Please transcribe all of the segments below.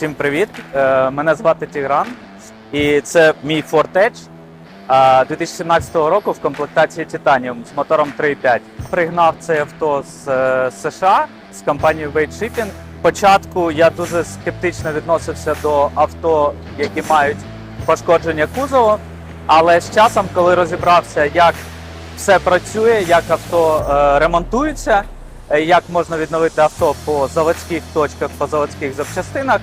Всім привіт! Е, Мене звати Тігран, і це мій Edge 2017 року в комплектації Titanium з мотором 3.5. Пригнав це авто з е, США з компанією Wade Shipping. Спочатку я дуже скептично відносився до авто, які мають пошкодження кузову, але з часом, коли розібрався, як все працює, як авто е, ремонтується, як можна відновити авто по заводських точках, по заводських запчастинах,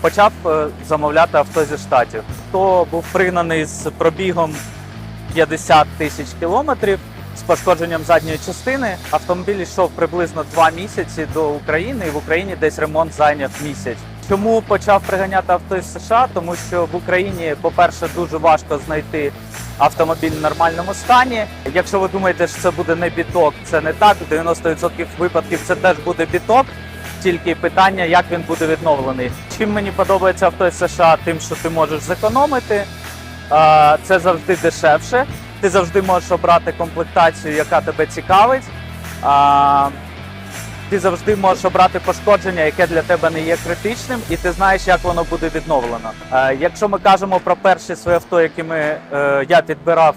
почав е, замовляти авто зі штатів. Хто був пригнаний з пробігом 50 тисяч кілометрів з пошкодженням задньої частини. Автомобіль йшов приблизно два місяці до України, і в Україні десь ремонт зайняв місяць. Чому почав приганяти авто із США? Тому що в Україні, по-перше, дуже важко знайти автомобіль в нормальному стані. Якщо ви думаєте, що це буде не біток, це не так. В 90% випадків це теж буде біток. Тільки питання, як він буде відновлений. Чим мені подобається авто із США, тим, що ти можеш зекономити. Це завжди дешевше. Ти завжди можеш обрати комплектацію, яка тебе цікавить. Ти завжди можеш обрати пошкодження, яке для тебе не є критичним, і ти знаєш, як воно буде відновлено. Якщо ми кажемо про перші свої авто, які ми, е, я підбирав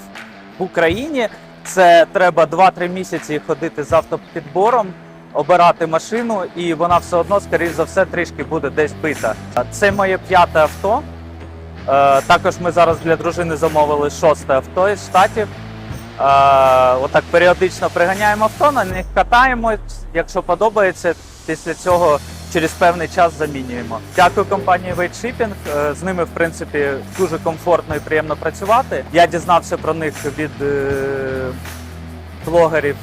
в Україні, це треба 2-3 місяці ходити з автопідбором, обирати машину, і вона все одно, скоріш за все, трішки буде десь бита. Це моє п'яте авто. Е, Також ми зараз для дружини замовили шосте авто із штатів. Е, Отак періодично приганяємо авто, на них катаємо. Якщо подобається, після цього через певний час замінюємо. Дякую компанії Shipping. Е, З ними, в принципі, дуже комфортно і приємно працювати. Я дізнався про них від блогерів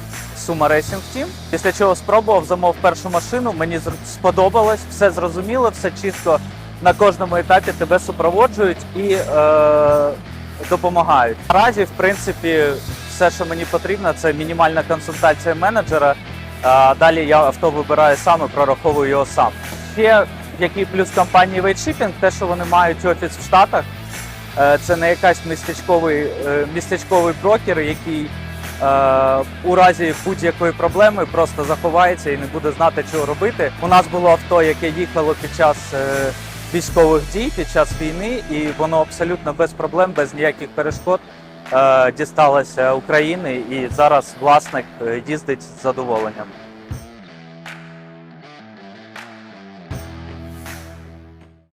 Sumo Racing Team. Після чого спробував, замов першу машину. Мені сподобалось, все зрозуміло, все чітко на кожному етапі тебе супроводжують і е, допомагають. Наразі, в принципі, все, що мені потрібно, це мінімальна консультація менеджера. А далі я авто вибираю сам і прораховую його сам. Ще який плюс компанії Shipping, те, що вони мають офіс в Штатах. Е, Це не якась містечковий, е, містечковий брокер, який у разі будь-якої проблеми просто заховається і не буде знати, що робити. У нас було авто, яке їхало під час е, військових дій, під час війни, і воно абсолютно без проблем, без ніяких перешкод е, дісталося України. І зараз власник е, їздить з задоволенням.